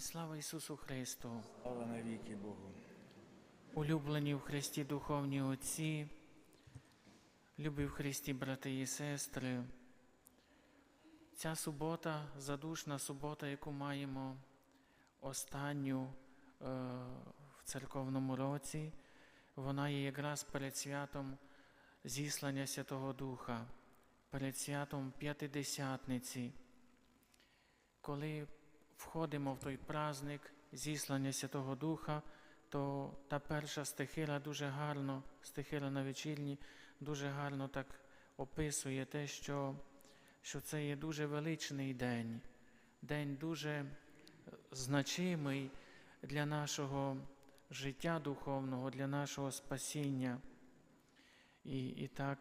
Слава Ісусу Христу. Слава навіки Богу. Улюблені в Христі духовні Отці, любі в Христі брати і сестри. Ця субота, задушна субота, яку маємо останню е, в церковному році, вона є якраз перед святом зіслання Святого Духа, перед святом П'ятидесятниці. Коли входимо в той праздник зіслання Святого Духа, то та перша стихира дуже гарно, стихира на вечірні, дуже гарно так описує те, що, що це є дуже величний день, день дуже е, значимий для нашого життя духовного, для нашого спасіння. І, і так,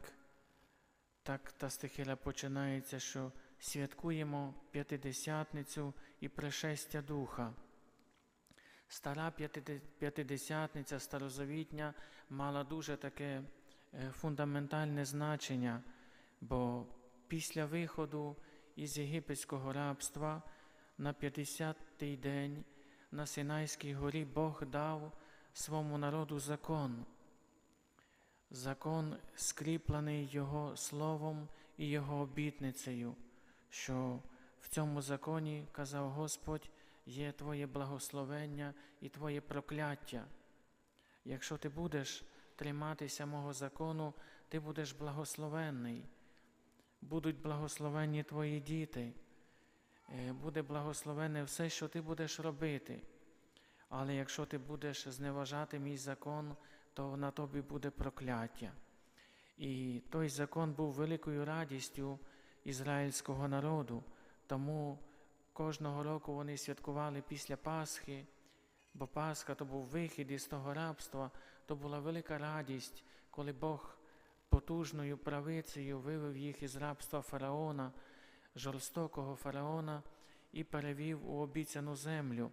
так та стихира починається, що святкуємо п'ятидесятницю і пришестя Духа. Стара п'ятидесятниця старозавітня мала дуже таке е, фундаментальне значення, бо після виходу із єгипетського рабства на 50-й день на Синайській горі Бог дав своєму народу закон. Закон скріплений Його словом і Його обітницею, що в цьому законі, казав Господь, є Твоє благословення і Твоє прокляття. Якщо ти будеш триматися мого закону, ти будеш благословенний. Будуть благословенні твої діти, Е, буде благословенне все, що ти будеш робити. Але якщо ти будеш зневажати мій закон, то на тобі буде прокляття. І той закон був великою радістю ізраїльського народу, тому кожного року вони святкували після Пасхи, бо Пасха то був вихід із того рабства, то була велика радість, коли Бог потужною правицею вивів їх із рабства фараона, жорстокого фараона, і перевів у обіцяну землю.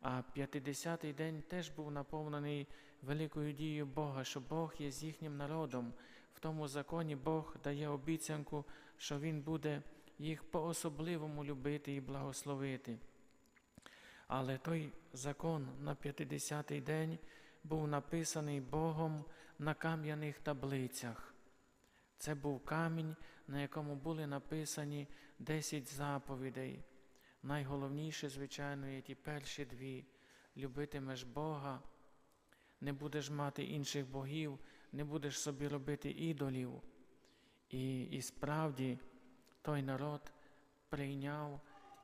А 50-й день теж був наповнений великою дією Бога, що Бог є з їхнім народом. В тому законі Бог дає обіцянку, що Він буде їх по-особливому любити і благословити. Але той закон на 50-й день був написаний Богом на кам'яних таблицях. Це був камінь, на якому були написані 10 заповідей. Найголовніше, звичайно, є ті перші дві. Любитимеш Бога, не будеш мати інших богів, не будеш собі робити ідолів. І, і справді той народ прийняв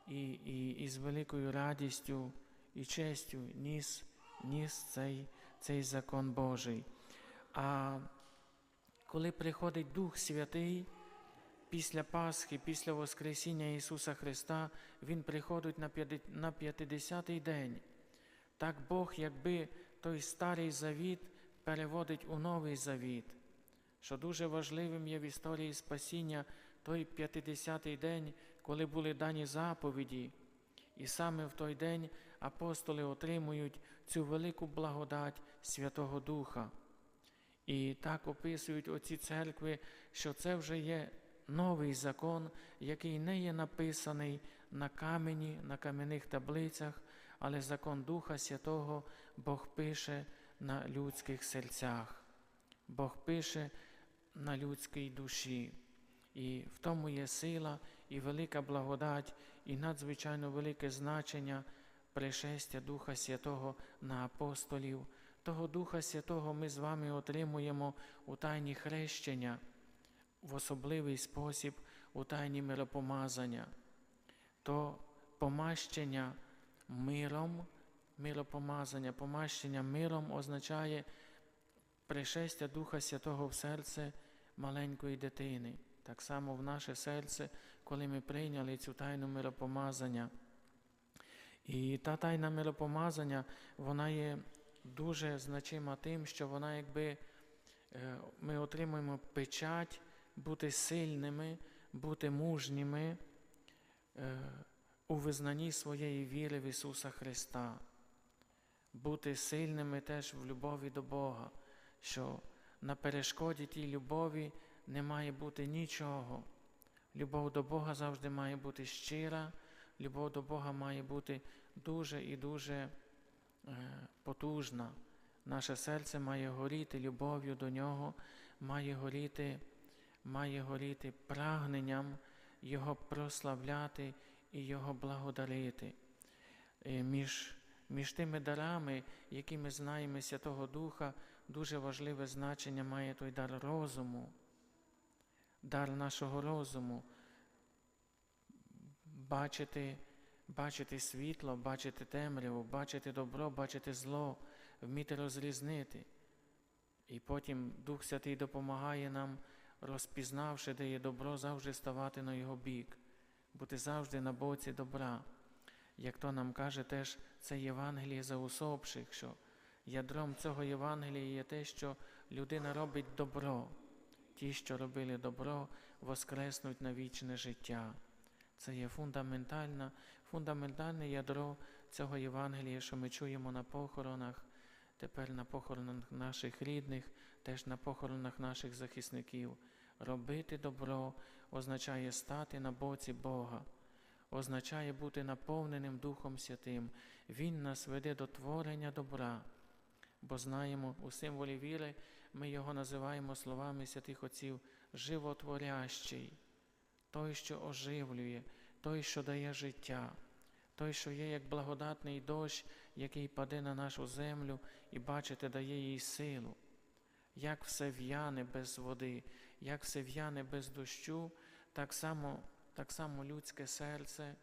і, і, і з великою радістю і честю ніс, ніс цей, цей закон Божий. А коли приходить Дух Святий, після Пасхи, після Воскресіння Ісуса Христа, Він приходить на п'яти- на 50-й день. Так Бог, якби той старий завіт переводить у новий завіт, що дуже важливим є в історії спасіння той 50-й день, коли були дані заповіді. І саме в той день апостоли отримують цю велику благодать Святого Духа. І так описують оці церкви, що це вже є новий закон, який не є написаний на камені, на кам'яних таблицях, але закон Духа Святого Бог пише на людських серцях. Бог пише на людській душі. І в тому є сила і велика благодать, і надзвичайно велике значення пришестя Духа Святого на апостолів. Того Духа Святого ми з вами отримуємо у тайні хрещення, в особливий спосіб у тайні миропомазання. То помащення миром, миропомазання, помащення миром означає пришестя Духа Святого в серце маленької дитини. Так само в наше серце, коли ми прийняли цю тайну миропомазання. І та тайна миропомазання, вона є дуже значима тим, що вона якби е, ми отримуємо печать бути сильними, бути мужніми е, у визнанні своєї віри в Ісуса Христа, бути сильними теж в любові до Бога, що на перешкоді тій любові не має бути нічого. Любов до Бога завжди має бути щира, любов до Бога має бути дуже і дуже е, потужна. Наше серце має горіти любов'ю до Нього, має горіти, має горіти прагненням Його прославляти і Його благодарити. Е, Між, між тими дарами, які ми знаємо Святого Духа, дуже важливе значення має той дар розуму, дар нашого розуму, бачити, бачити світло, бачити темряву, бачити добро, бачити зло, вміти розрізнити. І потім Дух Святий допомагає нам, розпізнавши, де є добро, завжди ставати на його бік, бути завжди на боці добра. Як то нам каже теж це Євангеліє за усопших, що ядром цього Євангелія є те, що людина робить добро. Ті, що робили добро, воскреснуть на вічне життя. Це є фундаментальна, фундаментальне ядро цього Євангелія, що ми чуємо на похоронах, тепер на похоронах наших рідних, теж на похоронах наших захисників. Робити добро означає стати на боці Бога, означає бути наповненим Духом Святим. Він нас веде до творення добра, бо знаємо у символі віри, ми його називаємо словами святих Отців животворящий, той, що оживлює, той, що дає життя, той, що є як благодатний дощ, який паде на нашу землю і, бачите, дає їй силу. Як все в'яне без води, як все в'яне без дощу, так само, так само людське серце,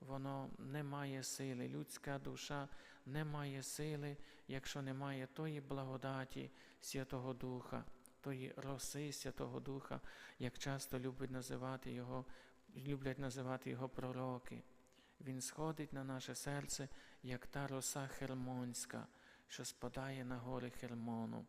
воно не має сили, людська душа не має сили, якщо немає тої благодаті Святого Духа, тої роси Святого Духа, як часто люблять називати його, люблять називати його пророки. Він сходить на наше серце, як та роса Хермонська, що спадає на гори Хермону.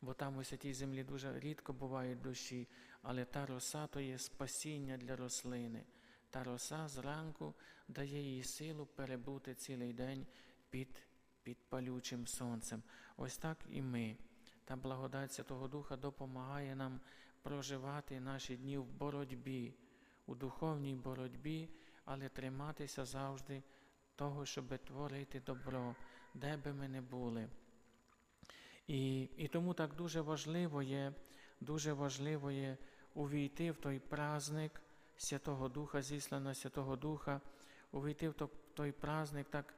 Бо там у святій землі дуже рідко бувають дощі, але та роса то є спасіння для рослини. Та роса зранку дає їй силу перебути цілий день під, під палючим сонцем. Ось так і ми. Та благодать Святого Духа допомагає нам проживати наші дні в боротьбі, у духовній боротьбі, але триматися завжди того, щоб творити добро, де би ми не були. І, і тому так дуже важливо є, дуже важливо є увійти в той праздник Святого Духа, зіслана Святого Духа, увійти в той праздник так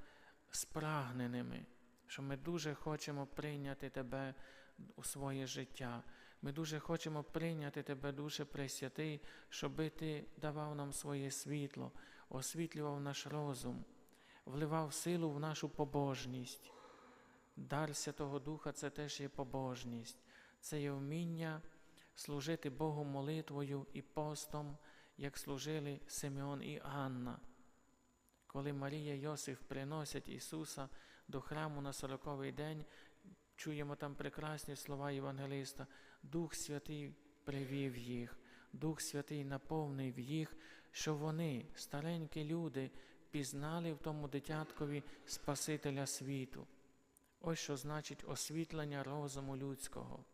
спрагненими, що ми дуже хочемо прийняти Тебе у своє життя. Ми дуже хочемо прийняти Тебе, Душе Пресвятий, щоби Ти давав нам своє світло, освітлював наш розум, вливав силу в нашу побожність. Дар Святого Духа це теж є побожність, це є вміння служити Богу молитвою і постом, як служили Симеон і Анна. Коли Марія і Йосиф приносять Ісуса до храму на сороковий день, чуємо там прекрасні слова Євангелиста, Дух Святий привів їх, Дух Святий наповнив їх, що вони, старенькі люди, пізнали в тому дитяткові Спасителя світу. Ось що значить освітлення розуму людського.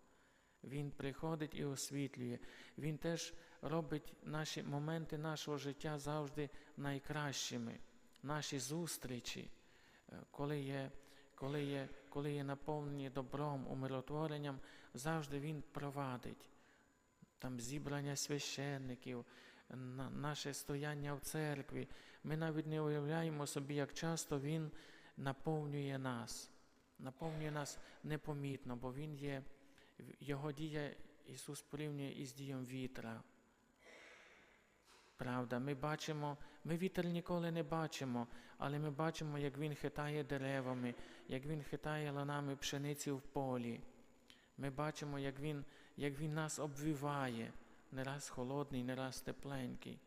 Він приходить і освітлює. Він теж робить наші моменти нашого життя завжди найкращими. Наші зустрічі, коли є, коли є, коли є наповнені добром, умиротворенням, завжди Він провадить. Там зібрання священників, наше стояння в церкві. Ми навіть не уявляємо собі, як часто Він наповнює нас наповнює нас непомітно, бо Він є, Його дія Ісус порівнює із дієм вітра. Правда, ми бачимо, ми вітер ніколи не бачимо, але ми бачимо, як Він хитає деревами, як Він хитає ланами пшениці в полі. Ми бачимо, як Він як він нас обвіває, не раз холодний, не раз тепленький.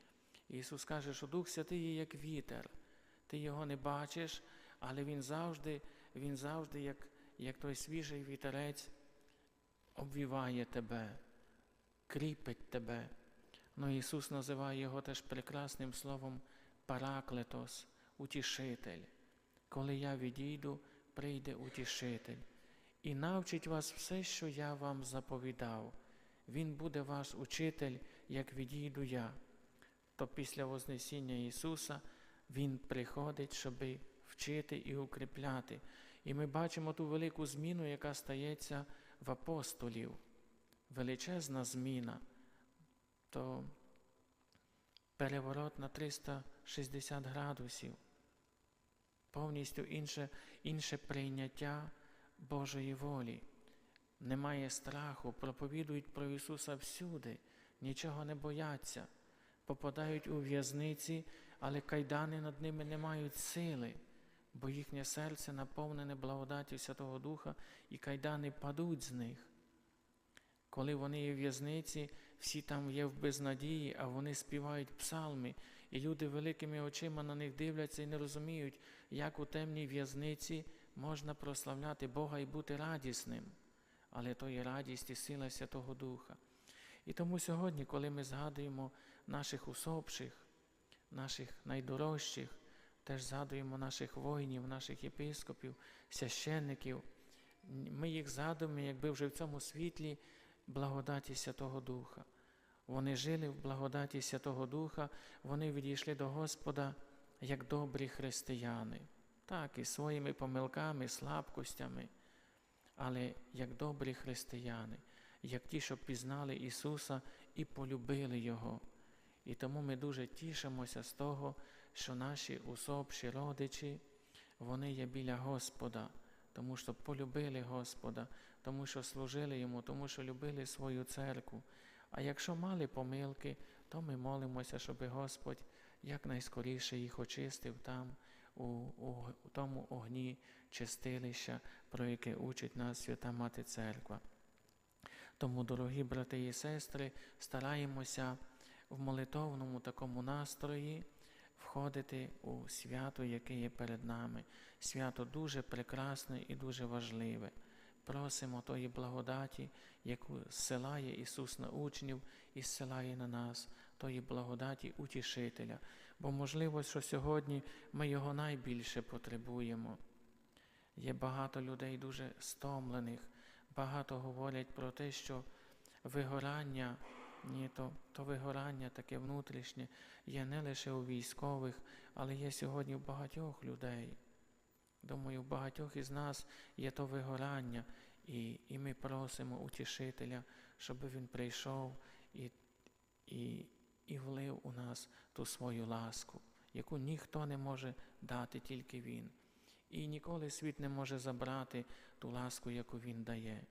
Ісус каже, що Дух Святий є як вітер. Ти його не бачиш, але Він завжди він завжди, як як той свіжий вітерець, обвіває тебе, кріпить тебе. Ну, Ісус називає його теж прекрасним словом Параклетос, утішитель. Коли я відійду, прийде утішитель і навчить вас все, що я вам заповідав. Він буде ваш учитель, як відійду я. то після Вознесіння Ісуса Він приходить, щоб вчити і укріпляти. І ми бачимо ту велику зміну, яка стається в апостолів. Величезна зміна, то переворот на 360 градусів, повністю інше, інше прийняття Божої волі. Немає страху, проповідують про Ісуса всюди, нічого не бояться, попадають у в'язниці, але кайдани над ними не мають сили, бо їхнє серце наповнене благодаттю Святого Духа, і кайдани падуть з них. Коли вони є в в'язниці, всі там є в безнадії, а вони співають псалми, і люди великими очима на них дивляться і не розуміють, як у темній в'язниці можна прославляти Бога і бути радісним. Але то є радість і сила Святого Духа. І тому сьогодні, коли ми згадуємо наших усопших, наших найдорожчих, теж згадуємо наших воїнів, наших єпископів, священників, ми їх згадуємо, якби вже в цьому світлі благодаті Святого Духа. Вони жили в благодаті Святого Духа, вони відійшли до Господа як добрі християни, так, і своїми помилками, слабкостями, але як добрі християни, як ті, що пізнали Ісуса і полюбили Його. І тому ми дуже тішимося з того, що наші усопші родичі, вони є біля Господа, тому що полюбили Господа, тому що служили Йому, тому що любили свою церкву. А якщо мали помилки, то ми молимося, щоб Господь якнайскоріше їх очистив там, у, у, у тому огні чистилища, про яке учить нас Свята Мати Церква. Тому, дорогі брати і сестри, стараємося в молитовному такому настрої входити у свято, яке є перед нами. Свято дуже прекрасне і дуже важливе. Просимо тої благодаті, яку зсилає Ісус на учнів і зсилає на нас, тої благодаті утішителя. Бо можливо, що сьогодні ми його найбільше потребуємо. Є багато людей дуже стомлених, багато говорять про те, що вигорання, ні, то, то вигорання таке внутрішнє є не лише у військових, але є сьогодні в багатьох людей. Думаю, в багатьох із нас є то вигорання, і і ми просимо утішителя, щоб він прийшов і, і, і влив у нас ту свою ласку, яку ніхто не може дати, тільки Він. І ніколи світ не може забрати ту ласку, яку Він дає.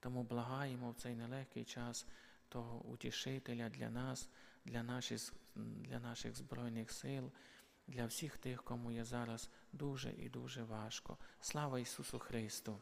Тому благаємо в цей нелегкий час того утішителя для нас, для наших, для наших Збройних сил, для всіх тих, кому є зараз дуже і дуже важко. Слава Ісусу Христу!